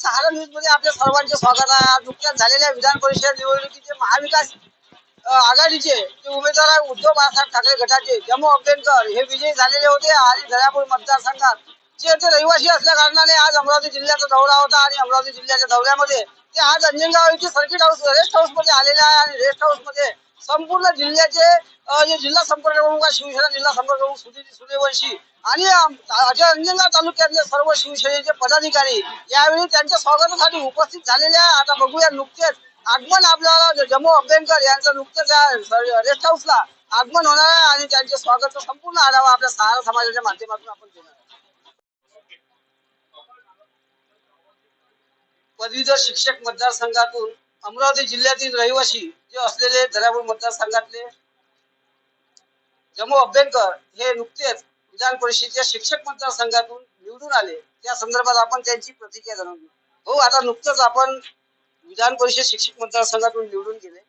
सहारा न्यूजमध्ये आपल्या सर्वांचे स्वागत आहे. आज नुकत्याच झालेल्या विधान परिषद निवडणुकीचे महाविकास आघाडीचे जे उमेदवार आहे उद्धव बाळासाहेब ठाकरे गटाचे जम्मू अभ्यंकर हे विजयी झालेले होते आणि दर्यापूर मतदारसंघात. जे ते रहिवासी असल्या कारणाने आज अमरावती जिल्ह्याचा दौरा होता आणि अमरावती जिल्ह्याच्या दौऱ्यामध्ये ते आज अंजनगाव इथे सर्किट हाऊस रेस्ट हाऊसमध्ये आलेले आहे आणि रेस्ट हाऊसमध्ये संपूर्ण जिल्ह्याचे जे जिल्हा संपर्क प्रमुख आहे, शिवसेना जिल्हा संपर्क प्रमुख सुधीर सूर्यवंशी आणि अजय अंजनगाव तालुक्यातले सर्व शिवसेनेचे पदाधिकारी यावेळी त्यांच्या स्वागतासाठी उपस्थित झालेले आहे आता बघूया नुकतेच आगमन आपल्याला जम्मू अभ्यंकर यांचं नुकतेच रेस्ट हाऊसला आगमन होणार आहे आणि त्यांचे स्वागत संपूर्ण आढावा आपल्या सहारा समाजाच्या माध्यमातून आपण देणार पदवीधर शिक्षक मतदारसंघातून अमरावती जिल्ह्यातील रहिवासी जे असलेले दर्यापूर मतदारसंघातले जम्मू अभ्यंकर हे नुकतेच विधान परिषदेच्या शिक्षक मतदारसंघातून निवडून आले. त्या संदर्भात आपण त्यांची प्रतिक्रिया जाणून घेऊ. हो आता नुकतंच आपण विधान परिषद शिक्षक मतदारसंघातून निवडून गेले.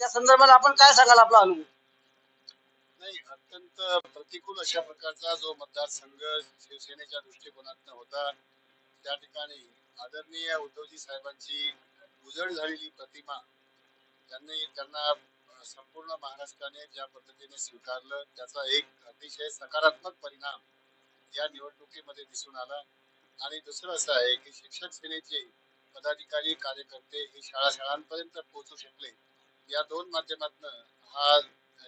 त्या संदर्भात आपण काय सांगाल आपला अनुभव? नाही अत्यंत प्रतिकूल अशा प्रकारचा जो मतदारसंघ शिवसेनेच्या दृष्टिकोनातून होता त्या ठिकाणी आदरणीय उद्धवजी साहेबांची उजळ झालेली प्रतिमा त्यांनी त्यांना संपूर्ण महाराष्ट्राने ज्या पद्धतीने स्वीकारलं त्याचा एक अतिशय सकारात्मक परिणाम या निवडणुकीमध्ये दिसून आला. आणि दुसरं असं आहे की शिक्षक सेनेचे पदाधिकारी कार्यकर्ते हे शाळा शाळांपर्यंत पोहोचू शकले. या दोन माध्यमातून हा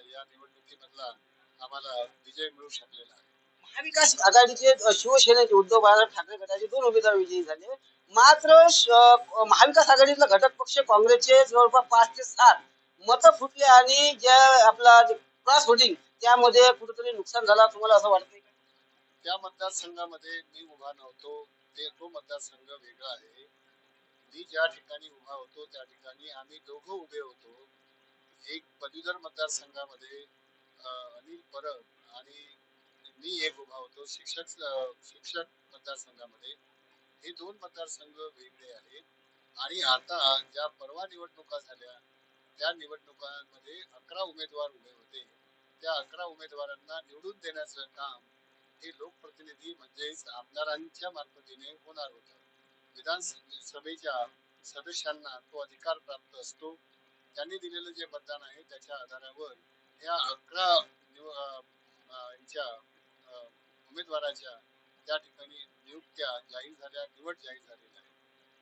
या निवडणुकीमधला आम्हाला विजय मिळू शकलेला आहे. महाविकास आघाडीचे शिवसेनेचे उद्धव बाळासाहेब ठाकरे गटाचे दोन उमेदवार विजयी झाले. मात्र श- महाविकास आघाडीतला घटक पक्ष काँग्रेसचे जवळपास पाच ते सात मतं फुटले आणि ज्या आपला क्रॉस वोटिंग त्यामध्ये कुठेतरी नुकसान झाला तुम्हाला असं वाटतंय त्या मतदारसंघामध्ये मी उभा नव्हतो. ते तो मतदारसंघ वेगळा आहे. मी ज्या ठिकाणी उभा होतो त्या ठिकाणी आम्ही दोघं उभे होतो. एक पदवीधर मतदारसंघामध्ये अनिल परब आणि मी एक उभा होतो शिक्षक शिक्षक मतदारसंघामध्ये. हे दोन मतदारसंघ वेगळे आहेत. आणि आता ज्या परवा निवडणुका झाल्या त्या निवडणुकांमध्ये अकरा उमेदवार उभे होते. त्या अकरा उमेदवारांना निवडून देण्याचं काम हे लोकप्रतिनिधी म्हणजेच आमदारांच्या मार्फतीने होणार होतं. विधानसभेच्या सदस्यांना तो अधिकार प्राप्त असतो. त्यांनी दिलेलं जे मतदान आहे त्याच्या आधारावर या अकरा यांच्या उमेदवाराच्या त्या ठिकाणी नियुक्त्या जाहीर झाल्या निवड जाहीर झालेल्या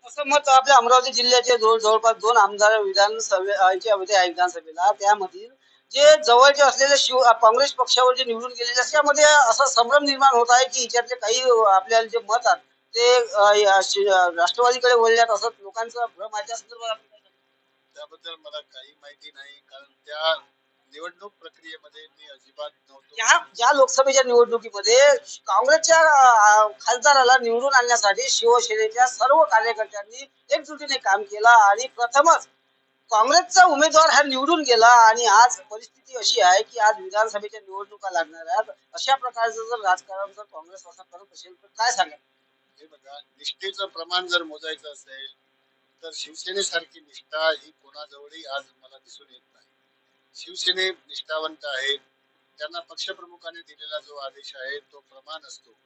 असं मत आपल्या अमरावती जिल्ह्याचे जवळ जवळपास दोन आमदार विधानसभेचे होते या विधानसभेला. त्यामधील जे जवळचे असलेले शिव काँग्रेस पक्षावर जे निवडून गेलेले आहेत, त्यामध्ये असा संभ्रम निर्माण होत आहे की हिच्यातले काही आपल्याला जे मत आहेत ते राष्ट्रवादीकडे वळल्यात असं लोकांचा भ्रम आहे. त्या संदर्भात? त्याबद्दल मला काही माहिती नाही कारण त्या निवडणूक प्रक्रियेमध्ये मी अजिबात नव्हतो. ज्या ज्या लोकसभेच्या निवडणुकीमध्ये काँग्रेसच्या अं, खासदाराला निवडून आणण्यासाठी शिवसेनेच्या सर्व कार्यकर्त्यांनी एकजुटीने काम केलं आणि प्रथमच काँग्रेसचा उमेदवार हा निवडून गेला आणि आज परिस्थिती अशी आहे की आज विधानसभेच्या निवडणुका लागणार आहेत. अशा प्रकारचं जर राजकारण जर काँग्रेस असं करत असेल तर काय सांगाल? हे बघा निष्ठेचं प्रमाण जर मोजायचं असेल तर शिवसेनेसारखी निष्ठा ही कोणाजवळही आज मला दिसून येत नाही. शिवसेने निष्ठावंत आहेत. त्यांना पक्षप्रमुखाने दिलेला जो आदेश आहे तो प्रमाण असतो.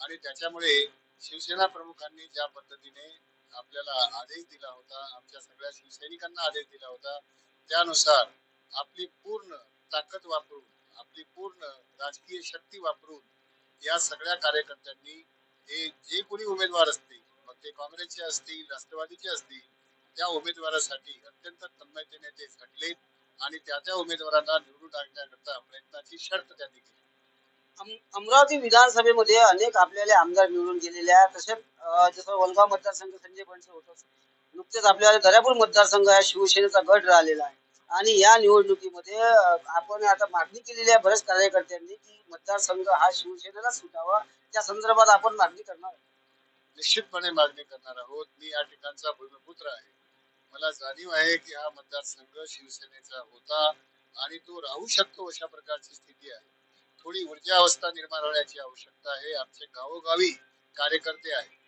आणि त्याच्यामुळे शिवसेना प्रमुखांनी ज्या पद्धतीने आपल्याला आदेश दिला होता आमच्या सगळ्या शिवसैनिकांना आदेश दिला होता त्यानुसार आपली पूर्ण ताकद वापरून आपली पूर्ण राजकीय शक्ती वापरून या सगळ्या कार्यकर्त्यांनी हे जे कोणी उमेदवार असतील मग ते काँग्रेसचे असतील राष्ट्रवादीचे असतील त्या उमेदवारासाठी अत्यंत तन्मयतेने ते झटलेत. आणि त्या त्या उमेदवारांना निवडून आणण्याकरता प्रयत्नाची शर्त त्यांनी केली. अम- अमरावती विधानसभेमध्ये अनेक आपल्याला आमदार निवडून गेलेले आहेत. तसेच जसं वलगाव मतदारसंघ संजय बनचं होतं नुकतेच आपल्याला दर्यापूर मतदारसंघ आहे शिवसेनेचा गट राहिलेला आहे. आणि या निवडणुकीमध्ये आपण आता मागणी केलेली आहे बऱ्याच कार्यकर्त्यांनी की मतदारसंघ हा शिवसेनेला सुटावा. त्या संदर्भात आपण मागणी करणार आहोत. निश्चितपणे मागणी करणार आहोत. मी या ठिकाणचा भूमिपुत्र आहे. मला जाणीव आहे की हा मतदारसंघ शिवसेनेचा होता आणि तो राहू शकतो अशा प्रकारची स्थिती आहे. थोडी ऊर्जा अवस्था निर्माण होण्याची आवश्यकता आहे. आमचे गावोगावी कार्यकर्ते आहेत.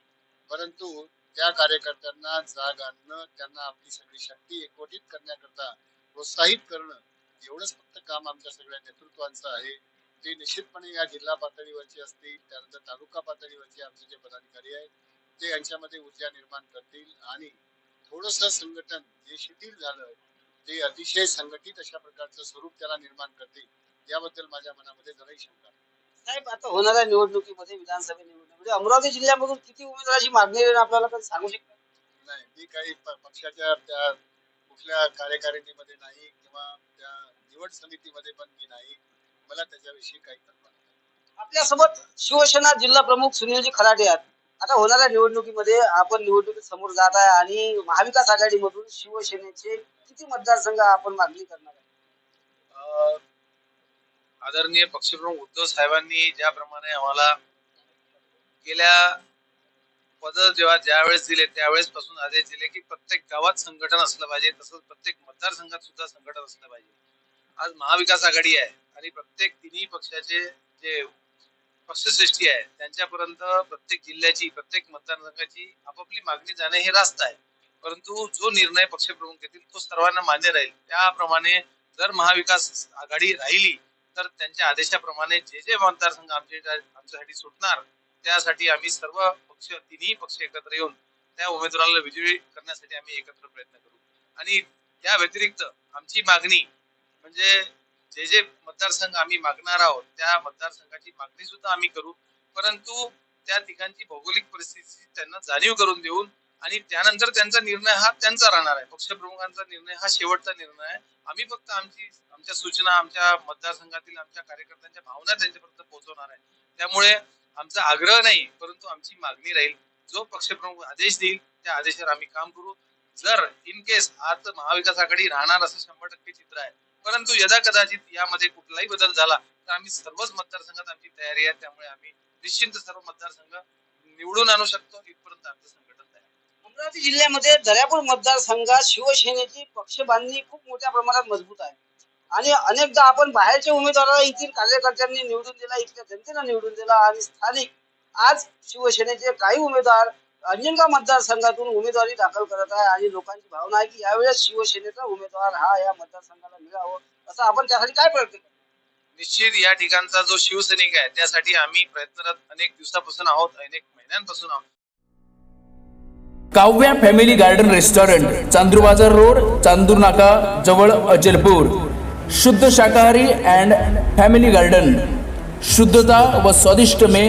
परंतु त्या कार्यकर्त्यांना जाग आणणं त्यांना आपली सगळी शक्ती एकवटीत करण्याकरता प्रोत्साहित करणं एवढंच फक्त काम आमच्या सगळ्या नेतृत्वांचं आहे. ते निश्चितपणे या जिल्हा पातळीवरचे असतील त्यानंतर तालुका पातळीवरचे आमचे जे पदाधिकारी आहेत ते यांच्यामध्ये ऊर्जा निर्माण करतील आणि थोडस संघटन जे शिथिल झालं ते अतिशय संघटित अशा प्रकारचं स्वरूप त्याला निर्माण करतील याबद्दल माझ्या मनामध्ये जराही शंका. साहेब आता होणाऱ्या निवडणुकीमध्ये विधानसभा निवडणुकीमध्ये अमरावती जिल्ह्यामधून किती उमेदवाराची मागणी आपल्याला काही सांगू शकता नाही मी काही पक्षाच्या त्या कुठल्या कार्यकारिणीमध्ये नाही किंवा त्या निवड समितीमध्ये पण मी नाही मला त्याच्याविषयी काही कल्पना. आपल्यासोबत शिवसेना जिल्हा प्रमुख सुनीलजी खराटे आहेत आता होणाऱ्या निवडणुकीमध्ये आपण निवडणुकीत समोर जात आहे आणि महाविकास आघाडीमधून शिवसेनेचे किती मतदारसंघ आपण मागणी करणार आहे? आदरणीय पक्षप्रमुख उद्धव साहेबांनी ज्याप्रमाणे आम्हाला गेल्या पद जेव्हा ज्यावेळेस दिले त्यावेळेस पासून आदेश दिले की प्रत्येक गावात संघटन असलं पाहिजे तसंच प्रत्येक मतदारसंघात सुद्धा संघटन असलं पाहिजे. आज महाविकास आघाडी आहे आणि प्रत्येक तिन्ही पक्षाचे जे पक्षश्रेष्ठी आहे. त्यांच्यापर्यंत प्रत्येक जिल्ह्याची प्रत्येक मतदारसंघाची आपापली मागणी जाणे हे रास्त आहे. परंतु जो निर्णय पक्षप्रमुख घेतील तो सर्वांना मान्य राहील. त्याप्रमाणे जर महाविकास आघाडी राहिली तर त्यांच्या आदेशाप्रमाणे जे जे मतदारसंघ आमचे आमच्यासाठी सुटणार त्यासाठी आम्ही सर्व पक्ष तिन्ही पक्ष एकत्र येऊन त्या उमेदवाराला विजयी करण्यासाठी आम्ही एकत्र प्रयत्न करू. आणि त्या व्यतिरिक्त आमची मागणी म्हणजे जे जे मतदारसंघ आम्ही मागणार आहोत त्या मतदारसंघाची मागणी सुद्धा आम्ही करू. परंतु त्या ठिकाणची भौगोलिक परिस्थिती त्यांना जाणीव करून देऊन आणि त्यानंतर त्यांचा निर्णय हा त्यांचा राहणार आहे. पक्षप्रमुखांचा निर्णय हा शेवटचा निर्णय आहे. आम्ही फक्त आमची आमच्या सूचना आमच्या मतदारसंघातील आमच्या कार्यकर्त्यांच्या भावना त्यांच्यापर्यंत पोहोचवणार आहे. त्यामुळे आमचा आग्रह नाही परंतु आमची मागणी राहील. जो पक्षप्रमुख आदेश देईल त्या आदेशावर आम्ही काम करू. जर इन केस आज महाविकास आघाडी राहणार असं शंभर टक्के चित्र आहे परंतु यदा कदाचित यामध्ये कुठलाही बदल झाला तर आम्ही सर्वच मतदारसंघात आमची तयारी आहे. त्यामुळे आम्ही निश्चिंत सर्व मतदारसंघ निवडून आणू शकतो. इथपर्यंत आमचं संघटन तयार अमरावती जिल्ह्यामध्ये दर्यापूर मतदारसंघात शिवसेनेची पक्ष बांधणी खूप मोठ्या प्रमाणात मजबूत आहे. आणि अनेकदा आपण बाहेरच्या उमेदवाराला येथील कार्यकर्त्यांनी निवडून दिला इथल्या जनतेला निवडून दिला आणि स्थानिक आज शिवसेनेचे काही उमेदवार अंजनगाव मतदारसंघातून उमेदवारी दाखल करत आहे आणि लोकांची भावना आहे की यावेळेस शिवसेनेचा उमेदवार हा या मतदारसंघाला मिळावं असं आपण त्यासाठी काय प्रयत्न करतो? निश्चित या ठिकाणचा जो शिवसैनिक आहे त्यासाठी आम्ही प्रयत्नरत अनेक दिवसापासून आहोत अनेक महिन्यांपासून आहोत. Kavya family garden restaurant Chandur Bazar road Chandur नाका जवळ अचलपूर शुद्ध शाकाहारी अँड फॅमिली गार्डन. शुद्धता व स्वादिष्ट मे